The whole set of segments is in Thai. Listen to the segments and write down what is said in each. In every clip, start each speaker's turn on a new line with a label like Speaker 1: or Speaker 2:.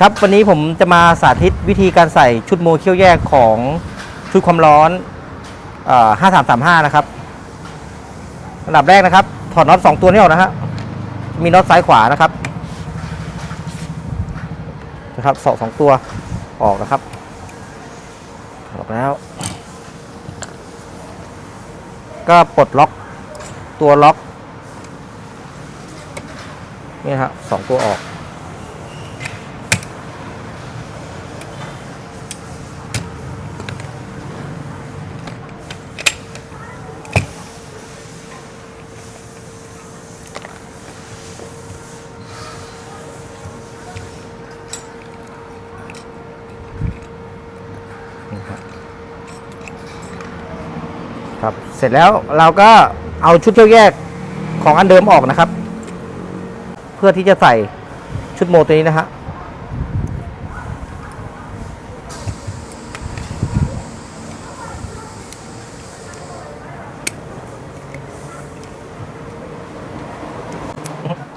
Speaker 1: ครับวันนี้ผมจะมาสาธิตวิธีการใส่ชุดโมเคี่ยวแยกของชุดความร้อน5335 นะครับอันดับแรกนะครับ ถอดน็อตสองตัวนี้ออกนะฮะมีน็อตซ้ายขวานะครับนะครับสองสองตัวออกนะครับออกแล้ว ก็ปลดล็อกตัวล็อกนี่ฮะสองตัวออก เสร็จแล้วเราก็เอาชุดเที่ยวแยกของอันเดิมออกนะครับ เพื่อที่จะใส่ชุดโมตัวนี้นะฮะ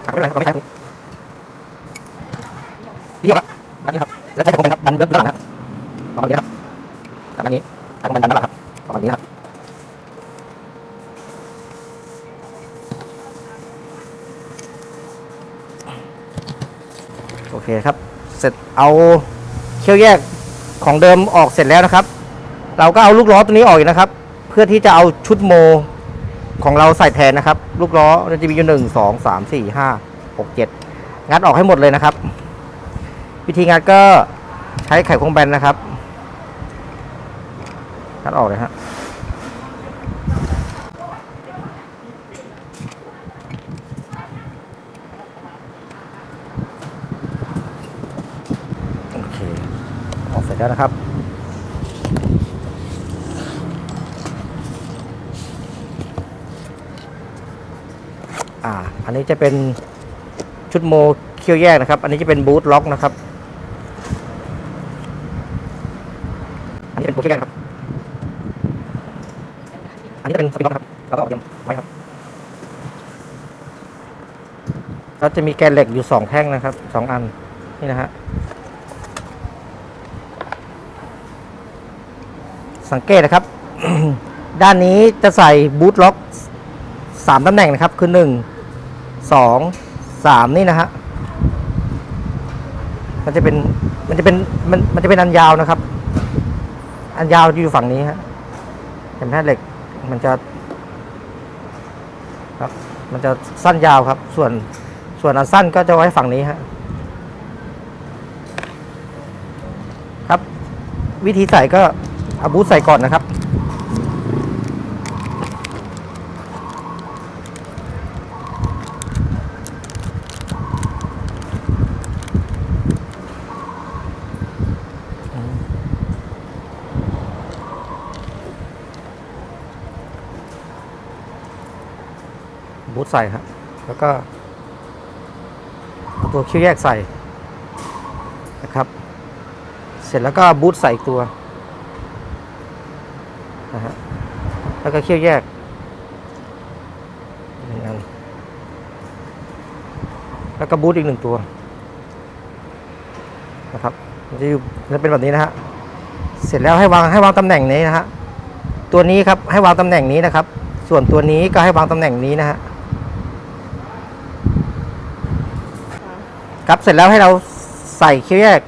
Speaker 1: ไม่เป็นไรเราไม่ใช้นี่ครับดันนี้ครับ แล้วใช้ของมันครับ ดันเบื้องหลังนะครับประมาณนี้ครับประมาณนี้ทางมันดันด้านหลังครับประมาณนี้นะครับ เคครับ เสร็จเอาเคี่ยวแยกของเดิมออกเสร็จแล้วนะครับ เราก็เอาลูกล้อตัวนี้ออกนะครับ เพื่อที่จะเอาชุดโมของเราใส่แทนนะครับ ลูกล้อจะมีอยู่หนึ่งสองสามสี่ห้าหกเจ็ดงัดออกให้หมดเลยนะครับ วิธีงัดก็ใช้ไขควงแบนนะครับงัดออกเลยฮะ โอเค ออก เสร็จแล้วนะครับ อ่า อันนี้จะเป็นชุดโมเคี่ยวแยกนะครับ อันนี้จะเป็นบูทล็อกนะครับ อันนี้เป็นบูเคี่ยวแยกครับ อันนี้จะเป็นสปริงล็อกครับเราก็เอาเตรียมไว้ครับก็จะมีแกนเหล็กอยู่สองแท่งนะครับสองอันนี่นะฮะ สังเกตนะครับ ด้านนี้จะใส่บูทล็อกสามตำแหน่งนะครับ คือหนึ่งสองสามนี่นะฮะมันจะเป็นมันจะเป็นมันมันจะเป็นอันยาวนะครับ อันยาวอยู่ฝั่งนี้ฮะเห็นไหมเหล็กมันจะครับมันจะสั้นยาวครับ ส่วนส่วนอันสั้นก็จะไว้ฝั่งนี้ฮะครับ วิธีใส่ก็ เอาบูทใส่ก่อนนะครับ บูทใส่ครับแล้วก็เอาตัวคิ้วแยกใส่นะครับ เสร็จแล้วก็บูทใส่อีกตัว นะฮะแล้วก็เคี่ยวแยกหนึ่งอันแล้วก็บูทอีกหนึ่งตัวนะครับจะอยู่จะเป็นแบบนี้นะฮะเสร็จแล้วให้วางให้วางตำแหน่งนี้นะฮะตัวนี้ครับให้วางตำแหน่งนี้นะครับ ส่วนตัวนี้ก็ให้วางตำแหน่งนี้นะฮะครับเสร็จแล้วให้เราใส่เคี่ยวแยก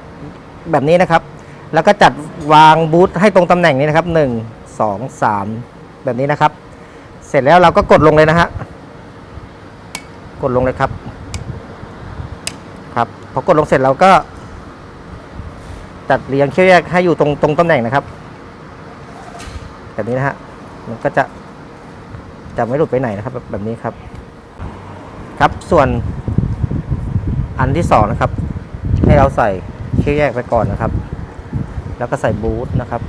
Speaker 1: แบบนี้นะครับ แล้วก็จัดวางบูธให้ตรงตำแหน่งนี้นะครับหนึ่ง สองสามแบบนี้นะครับ เสร็จแล้วเราก็กดลงเลยนะฮะกดลงเลยครับครับพอกดลงเสร็จเราก็จัดเรียงเขี้ยวแยกให้อยู่ตรงตรงตำแหน่งนะครับ แบบนี้นะฮะมันก็จะจะไม่หลุดไปไหนนะครับ แบบนี้ครับ ครับส่วนอันที่สองนะครับ ให้เราใส่เขี้ยวแยกไปก่อนนะครับ แล้วก็ใส่บูทนะครับ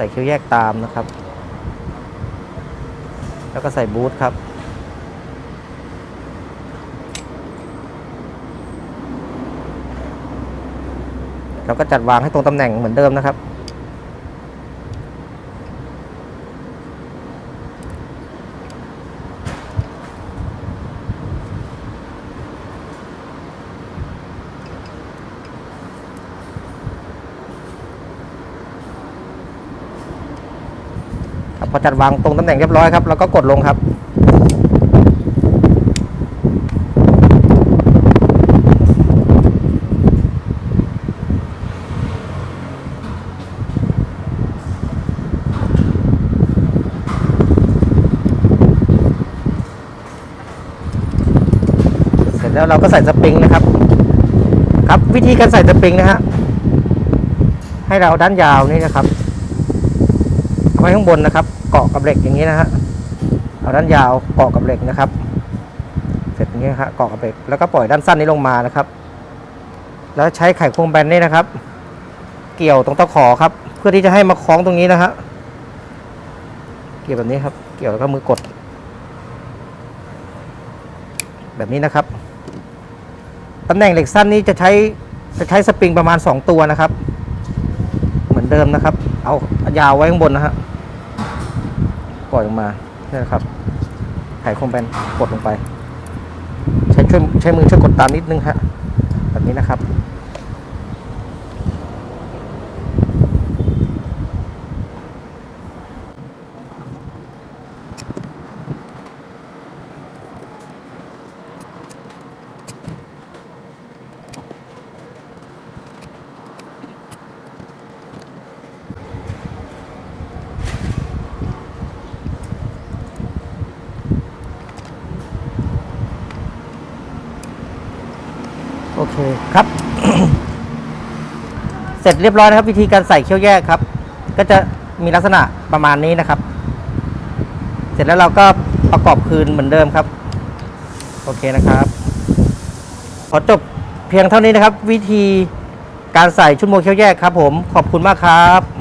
Speaker 1: ส่คิ้วแยกตามนะครับ แล้วก็ใส่บูทครับแล้วก็จัดวางให้ตรงตำแหน่งเหมือนเดิมนะครับ พอจัดวางตรงตำแหน่งเรียบร้อยครับเราก็กดลงครับ เสร็จแล้วเราก็ใส่สปริงนะครับ ครับวิธีการใส่สปริงนะฮะให้เราด้านยาวนี่นะครับ ไว้ข้างบนนะครับ เกาะกับเหล็กอย่างนี้นะฮะเอาด้านยาวเกาะกับเหล็กนะครับ เสร็จอย่างนี้ครับเกาะกับเหล็กแล้วก็ปล่อยด้านสั้นนี้ลงมานะครับ แล้วใช้ไขควงแบนนี่นะครับ เกี่ยวตรงตะขอครับ เพื่อที่จะให้มาคล้องตรงนี้นะฮะเกี่ยวแบบนี้ครับ เกี่ยวแล้วก็มือกด แบบนี้นะครับตำแหน่งเหล็กสั้นนี้จะใช้จะใช้สปริงประมาณ 2 ตัวนะครับ เหมือนเดิมนะครับ เอายาวไว้ข้างบนนะฮะ ปล่อยลงมานี่นะครับไขควงแบนกดลงไป ใช้ช่วยใช้มือช่วยกดตามนิดนึงฮะแบบนี้นะครับ โอเคครับ เสร็จเรียบร้อยนะครับ วิธีการใส่เขี้ยวแยกครับ ก็จะมีลักษณะประมาณนี้นะครับ เสร็จแล้วเราก็ประกอบคืนเหมือนเดิมครับ โอเคนะครับ ขอจบเพียงเท่านี้นะครับ วิธีการใส่ชุดโมเขี้ยวแยกครับ ผมขอบคุณมากครับ